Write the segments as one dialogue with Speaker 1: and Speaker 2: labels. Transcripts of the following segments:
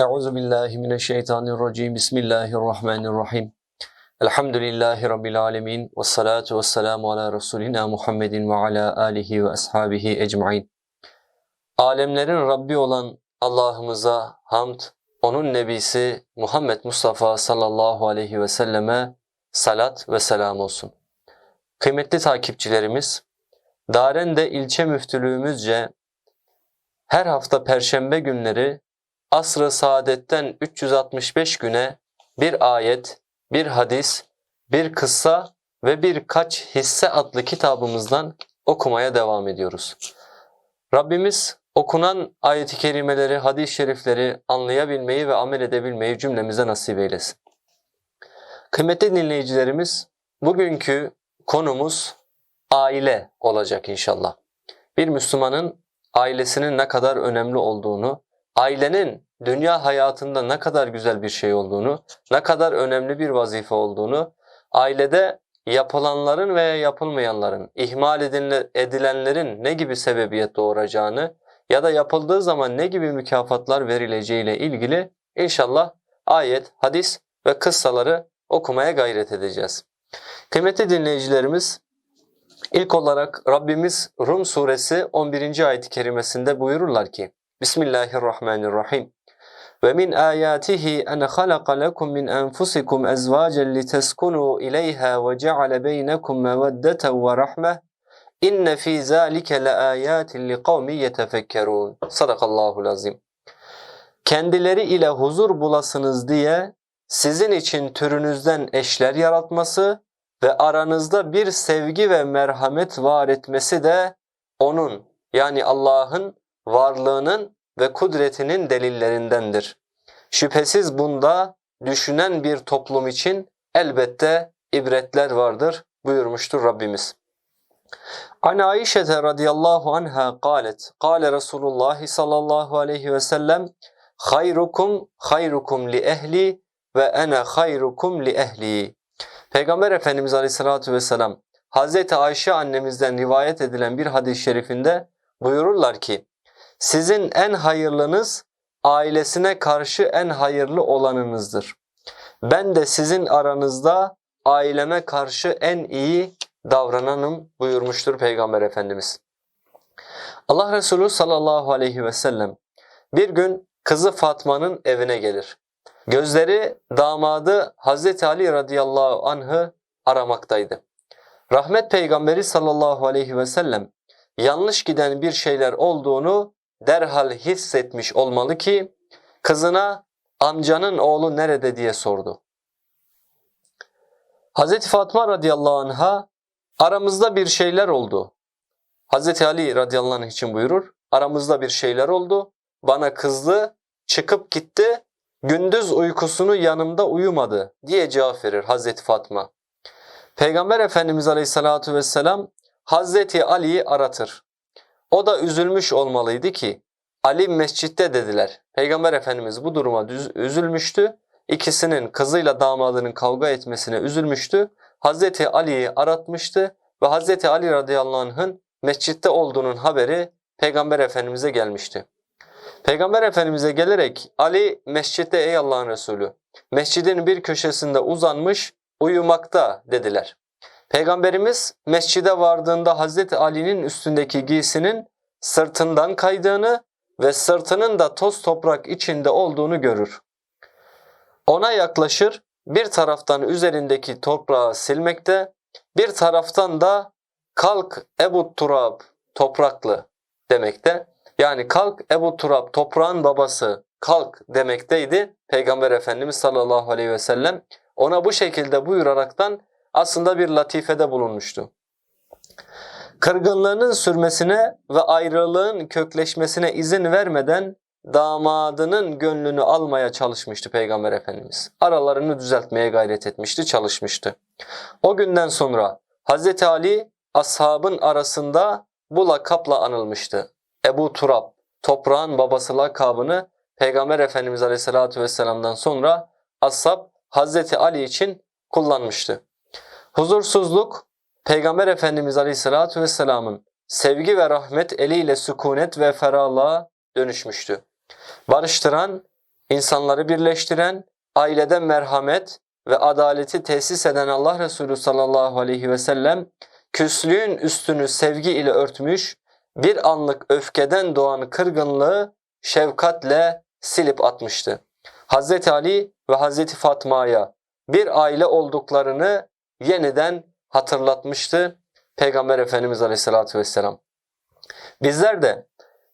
Speaker 1: Euzu billahi mineşşeytanirracim. Bismillahirrahmanirrahim. Elhamdülillahi rabbil alamin ve salatu vesselamu ala resulina Muhammedin ve ala alihi ve ashabihi ecmaîn. Alemlerin Rabbi olan Allah'ımıza hamd, onun nebisi Muhammed Mustafa sallallahu aleyhi ve selleme salat ve selam olsun. Kıymetli takipçilerimiz, Darende ilçe müftülüğümüzce her hafta perşembe günleri asr-ı saadetten 365 güne bir ayet, bir hadis, bir kıssa ve birkaç hisse adlı kitabımızdan okumaya devam ediyoruz. Rabbimiz okunan ayet-i kerimeleri, hadis-i şerifleri anlayabilmeyi ve amel edebilmeyi cümlemize nasip eylesin. Kıymetli dinleyicilerimiz, bugünkü konumuz aile olacak inşallah. Bir Müslümanın ailesinin ne kadar önemli olduğunu, ailenin dünya hayatında ne kadar güzel bir şey olduğunu, ne kadar önemli bir vazife olduğunu, ailede yapılanların veya yapılmayanların, ihmal edilenlerin ne gibi sebebiyet doğuracağını ya da yapıldığı zaman ne gibi mükafatlar verileceğiyle ilgili inşallah ayet, hadis ve kıssaları okumaya gayret edeceğiz. Kıymetli dinleyicilerimiz, ilk olarak Rabbimiz Rum suresi 11. ayet-i kerimesinde buyururlar ki Bismillahirrahmanirrahim. Ve min ayatihi en halaka lekum min enfusikum ezvacan litaskunu ileyha ve ceale beynekum meveddeten ve rahmeh. İnne fi zalike laayatin liqaumin yetefekkerun. Sadakallahul azim. Kendileri ile huzur bulasınız diye sizin için türünüzden eşler yaratması ve aranızda bir sevgi ve merhamet var etmesi de onun yani Allah'ın varlığının ve kudretinin delillerindendir. Şüphesiz bunda düşünen bir toplum için elbette ibretler vardır buyurmuştur Rabbimiz. An Aişe radıyallahu anha qalet. Kale Resulullah sallallahu aleyhi ve sellem hayrukum hayrukum li ehli ve ene hayrukum li ehli. Peygamber Efendimiz Aleyhisselatü Vesselam Hazreti Ayşe annemizden rivayet edilen bir hadis-i şerifinde buyururlar ki sizin en hayırlınız ailesine karşı en hayırlı olanınızdır. Ben de sizin aranızda aileme karşı en iyi davrananım buyurmuştur Peygamber Efendimiz. Allah Resulü sallallahu aleyhi ve sellem bir gün kızı Fatma'nın evine gelir. Gözleri damadı Hazreti Ali radıyallahu anh'ı aramaktaydı. Rahmet Peygamberi sallallahu aleyhi ve sellem yanlış giden bir şeyler olduğunu derhal hissetmiş olmalı ki kızına amcanın oğlu nerede diye sordu. Hazreti Fatma radıyallahu anh'a aramızda bir şeyler oldu. Hazreti Ali radıyallahu anh için buyurur. Aramızda bir şeyler oldu. Bana kızdı, çıkıp gitti. Gündüz uykusunu yanımda uyumadı diye cevap verir Hazreti Fatma. Peygamber Efendimiz Aleyhisselatü Vesselam Hazreti Ali'yi aratır. O da üzülmüş olmalıydı ki Ali mescitte dediler. Peygamber Efendimiz bu duruma üzülmüştü. İkisinin kızıyla damadının kavga etmesine üzülmüştü. Hazreti Ali'yi aratmıştı ve Hazreti Ali radıyallahu anh'ın mescitte olduğunun haberi Peygamber Efendimiz'e gelmişti. Peygamber Efendimiz'e gelerek Ali mescitte ey Allah'ın Resulü mescidin bir köşesinde uzanmış uyumakta dediler. Peygamberimiz mescide vardığında Hazreti Ali'nin üstündeki giysinin sırtından kaydığını ve sırtının da toz toprak içinde olduğunu görür. Ona yaklaşır, bir taraftan üzerindeki toprağı silmekte, bir taraftan da kalk Ebu Turab topraklı demekte. Yani kalk Ebu Turab toprağın babası kalk demekteydi. Peygamber Efendimiz sallallahu aleyhi ve sellem ona bu şekilde buyuraraktan aslında bir latifede bulunmuştu. Kırgınlığının sürmesine ve ayrılığın kökleşmesine izin vermeden damadının gönlünü almaya çalışmıştı Peygamber Efendimiz. Aralarını düzeltmeye gayret etmişti, çalışmıştı. O günden sonra Hazreti Ali ashabın arasında bu lakapla anılmıştı. Ebu Turab, toprağın babası lakabını Peygamber Efendimiz Aleyhisselatü Vesselam'dan sonra ashab Hazreti Ali için kullanmıştı. Huzursuzluk Peygamber Efendimiz Aleyhisselatü Vesselam'ın sevgi ve rahmet eliyle sükunet ve ferahlığa dönüşmüştü. Barıştıran, insanları birleştiren, ailede merhamet ve adaleti tesis eden Allah Resulü sallallahu aleyhi ve sellem küslüğün üstünü sevgi ile örtmüş, bir anlık öfkeden doğan kırgınlığı şefkatle silip atmıştı. Hazreti Ali ve Hazreti Fatma'ya bir aile olduklarını yeniden hatırlatmıştı Peygamber Efendimiz Aleyhisselatü Vesselam. Bizler de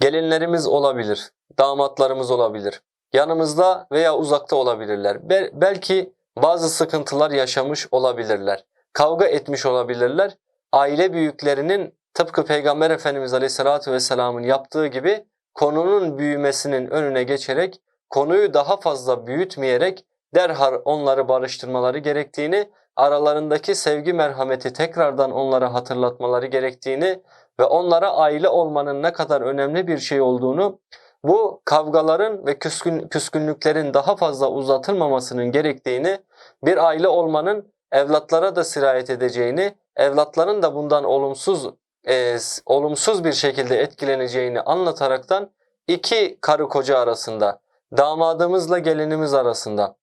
Speaker 1: gelinlerimiz olabilir, damatlarımız olabilir, yanımızda veya uzakta olabilirler. Bel belki bazı sıkıntılar yaşamış olabilirler, kavga etmiş olabilirler. Aile büyüklerinin tıpkı Peygamber Efendimiz Aleyhisselatü Vesselam'ın yaptığı gibi konunun büyümesinin önüne geçerek, konuyu daha fazla büyütmeyerek derhal onları barıştırmaları gerektiğini, aralarındaki sevgi merhameti tekrardan onlara hatırlatmaları gerektiğini ve onlara aile olmanın ne kadar önemli bir şey olduğunu, bu kavgaların ve küskün, küskünlüklerin daha fazla uzatılmamasının gerektiğini, bir aile olmanın evlatlara da sirayet edeceğini, evlatların da bundan olumsuz e, olumsuz bir şekilde etkileneceğini anlataraktan iki karı koca arasında, damadımızla gelinimiz arasında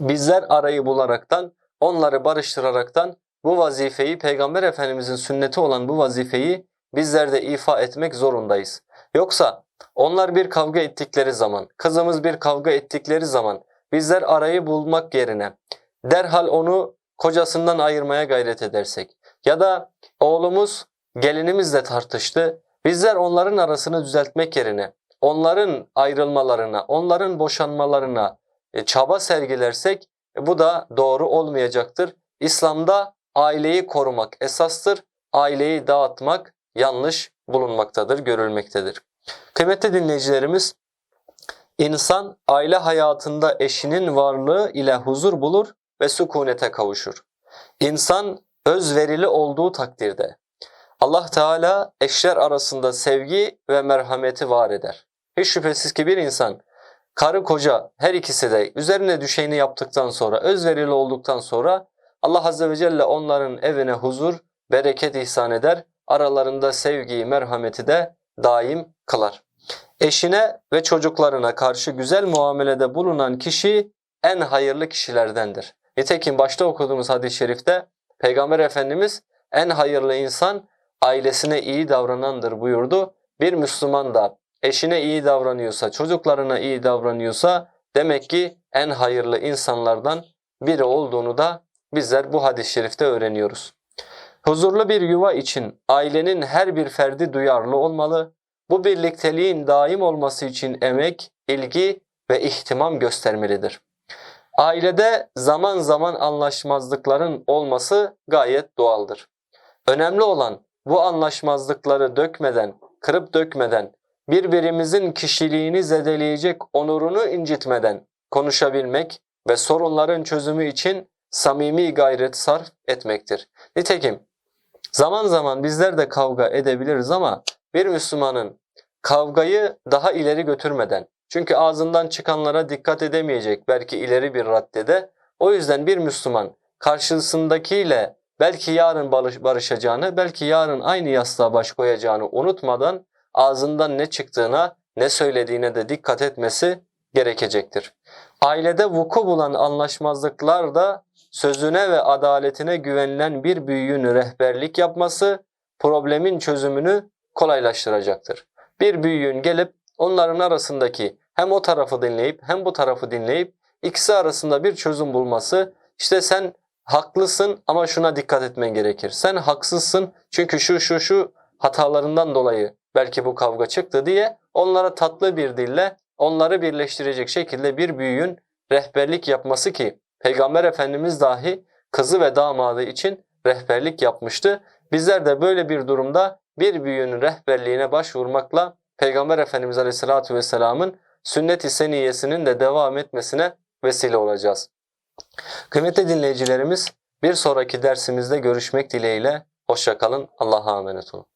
Speaker 1: bizler arayı bularaktan, onları barıştıraraktan bu vazifeyi Peygamber Efendimizin sünneti olan bu vazifeyi bizler de ifa etmek zorundayız. Yoksa onlar bir kavga ettikleri zaman, kızımız bir kavga ettikleri zaman bizler arayı bulmak yerine derhal onu kocasından ayırmaya gayret edersek ya da oğlumuz gelinimizle tartıştı, bizler onların arasını düzeltmek yerine onların ayrılmalarına, onların boşanmalarına e, çaba sergilersek bu da doğru olmayacaktır. İslam'da aileyi korumak esastır, aileyi dağıtmak yanlış bulunmaktadır, görülmektedir. Kıymetli dinleyicilerimiz, insan aile hayatında eşinin varlığı ile huzur bulur ve sükunete kavuşur. İnsan özverili olduğu takdirde Allah Teala eşler arasında sevgi ve merhameti var eder. Hiç şüphesiz ki bir insan karı koca her ikisi de üzerine düşeni yaptıktan sonra özverili olduktan sonra Allah Azze ve Celle onların evine huzur, bereket ihsan eder. Aralarında sevgiyi, merhameti de daim kılar. Eşine ve çocuklarına karşı güzel muamelede bulunan kişi en hayırlı kişilerdendir. Nitekim başta okuduğumuz hadis-i şerifte Peygamber Efendimiz en hayırlı insan ailesine iyi davranandır buyurdu. Bir Müslüman da eşine iyi davranıyorsa, çocuklarına iyi davranıyorsa demek ki en hayırlı insanlardan biri olduğunu da bizler bu hadis-i şerifte öğreniyoruz. Huzurlu bir yuva için ailenin her bir ferdi duyarlı olmalı. Bu birlikteliğin daim olması için emek, ilgi ve ihtimam göstermelidir. Ailede zaman zaman anlaşmazlıkların olması gayet doğaldır. Önemli olan bu anlaşmazlıkları dökmeden, kırıp dökmeden, birbirimizin kişiliğini zedeleyecek onurunu incitmeden konuşabilmek ve sorunların çözümü için samimi gayret sarf etmektir. Nitekim zaman zaman bizler de kavga edebiliriz ama bir Müslümanın kavgayı daha ileri götürmeden, çünkü ağzından çıkanlara dikkat edemeyecek belki ileri bir raddede. O yüzden bir Müslüman karşısındakiyle belki yarın barışacağını, belki yarın aynı yastığa baş koyacağını unutmadan ağzından ne çıktığına, ne söylediğine de dikkat etmesi gerekecektir. Ailede vuku bulan anlaşmazlıklar da sözüne ve adaletine güvenilen bir büyüğün rehberlik yapması problemin çözümünü kolaylaştıracaktır. Bir büyüğün gelip onların arasındaki hem o tarafı dinleyip hem bu tarafı dinleyip ikisi arasında bir çözüm bulması işte sen haklısın ama şuna dikkat etmen gerekir. Sen haksızsın çünkü şu şu şu hatalarından dolayı belki bu kavga çıktı diye onlara tatlı bir dille onları birleştirecek şekilde bir büyüğün rehberlik yapması ki Peygamber Efendimiz dahi kızı ve damadı için rehberlik yapmıştı. Bizler de böyle bir durumda bir büyüğün rehberliğine başvurmakla Peygamber Efendimiz Aleyhisselatü Vesselam'ın sünnet-i seniyesinin de devam etmesine vesile olacağız. Kıymetli dinleyicilerimiz bir sonraki dersimizde görüşmek dileğiyle hoşçakalın. Allah'a emanet olun.